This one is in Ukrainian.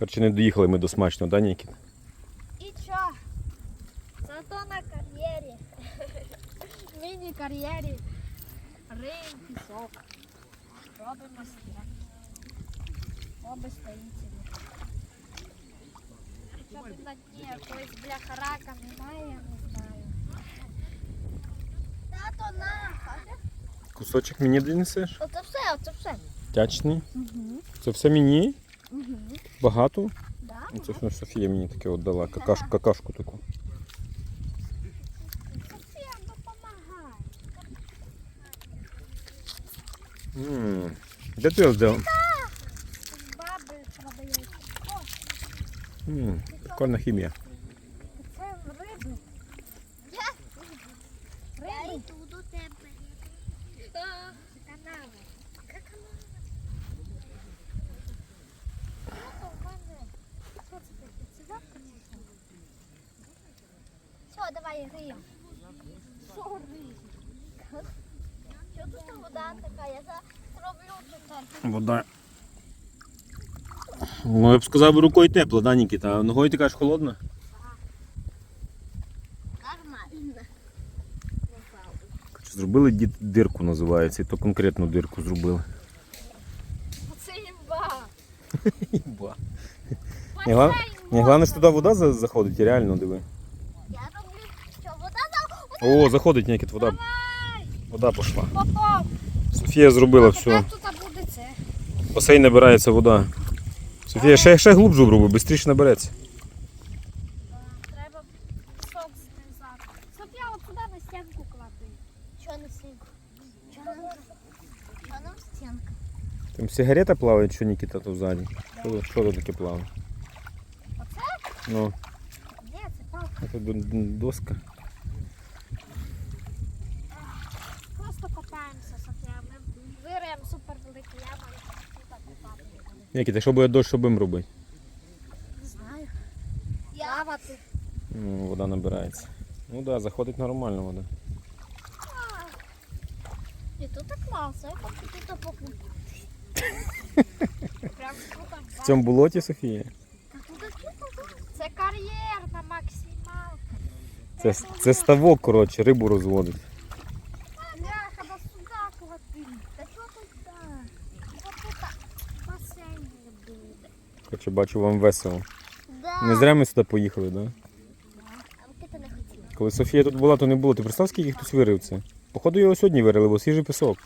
Коротше, не доїхали ми до смачного, да, Нікіт? І чо? Зато на кар'єрі. Міні-кар'єрі. Рим, пісок. Робимо стіна. Оби стоїть. Щоб на дні якоїсь бляха рака немає, я не знаю. Тато на. Кусочок мені донесеш? Оце все, оце все. Тячний. Угу. Це все мені? Багато? Да? Ну, Це ж Софія мені таке от дала, какаш, какашку таку. Софія, допомагай. М, Де ти взяв? Баби продають. О, М, Прикольна хімія. Це риби. Я? Риби. йду до тебе. Канави. Яка канава? Що в мене? Що це таке? Це завтра можна? Все, давай гриємо. Що тут вода така? Я зроблю тут. Вода. Ну, я б сказав, рукою тепло, да, Нікіта? А ногою ти кажеш холодно? Нормально. Зробили дід дирку, називається, і то конкретну дирку зробили. Це гла... Не, головне, що туди вода заходить, реально диви. Я роблю, що вода на О, заходить Нікіт, вода. Вода пішла. попав. Софія зробила все. В басейн набирається вода. Софія, ще, ще глубже роби, швидше набереться. Треба сок знизати. Софія, от сюди на стінку клади. Що на стінку? Що нам, що нам стінка? Там сигарета плаває, що Нікіта тут ззаді. Що, що тут таке плаває? Оце? Ну, Де це палка? це доска. Просто копаємося, Софія. Ми вириємо супер велику яму і тут копати. Нікіта, що буде дощ, що будемо робити? Не знаю. Плавати. Ну, вода набирається. Ну так, да, заходить нормально вода. І тут так класно, я хочу тут. Прям тут В цьому болоті, Софія? Це кар'єр на максималку. Це, це ставок, коротше, рибу розводить. Бляха, сюди клади. Та що тут так? Ось тут басейн не Коротше, бачу, вам весело. Да. Не зря ми сюди поїхали, так? Да? Коли Софія тут була, то не було. Ти представ, скільки хтось вирив це? Походу його сьогодні вирили, бо свіжий пісок.